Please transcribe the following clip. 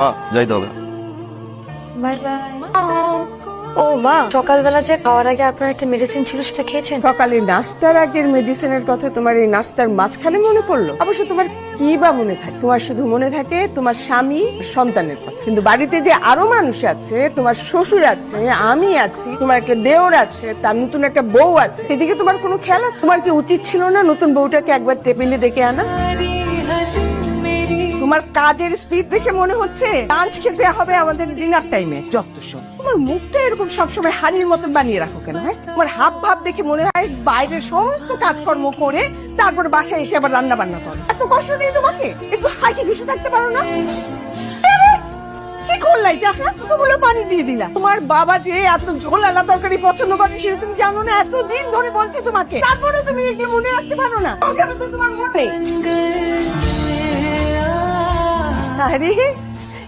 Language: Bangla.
হ্যাঁ যাইতে হবে। Bye bye. ও মা সকালবেলা যে খাওয়ার আগে আপনার একটা মেডিসিন ছিল সেটা খেয়েছেন? সকালে নাস্তার আগের মেডিসিনের কথা তোমার এই নাস্তার মাঝখানে মনে পড়ল? অবশ্য তোমার কি বা মনে থাকে? তোমার শুধু মনে থাকে তোমার স্বামী সন্তানের কথা। কিন্তু বাড়িতে যে আরও মানুষ আছে তোমার শ্বশুর আছে আমি আছি তোমার একটা দেওর আছে তার নতুন একটা বউ আছে এদিকে তোমার কোনো খেয়াল আছে? তোমার কি উচিত ছিল না নতুন বউটাকে একবার টেবিলে ডেকে আনা? তোমার কাজের স্পিড দেখে মনে হচ্ছে? লাঞ্চ খেতে হবে আমাদের ডিনার টাইমে যত সব। তোমার মুখটা এরকম সবসময় হাড়ির মতন বানিয়ে রাখো কেন হ্যাঁ? তোমার হাব ভাব দেখে মনে হয় বাইরের সমস্ত কাজকর্ম করে তারপর বাসায় এসে আবার রান্না বান্না করো। এত কষ্ট দিয়ে তোমাকে? একটু হাসি খুশি থাকতে পারো না? পানি দিয়ে দিলা? তোমার বাবা যে এত ঝোল তরকারি পছন্দ তুমি না? এত দিন ধরে বলছি তোমাকে। তারপরে তুমি মনে রাখতে পারো না। তোমার মনে আরে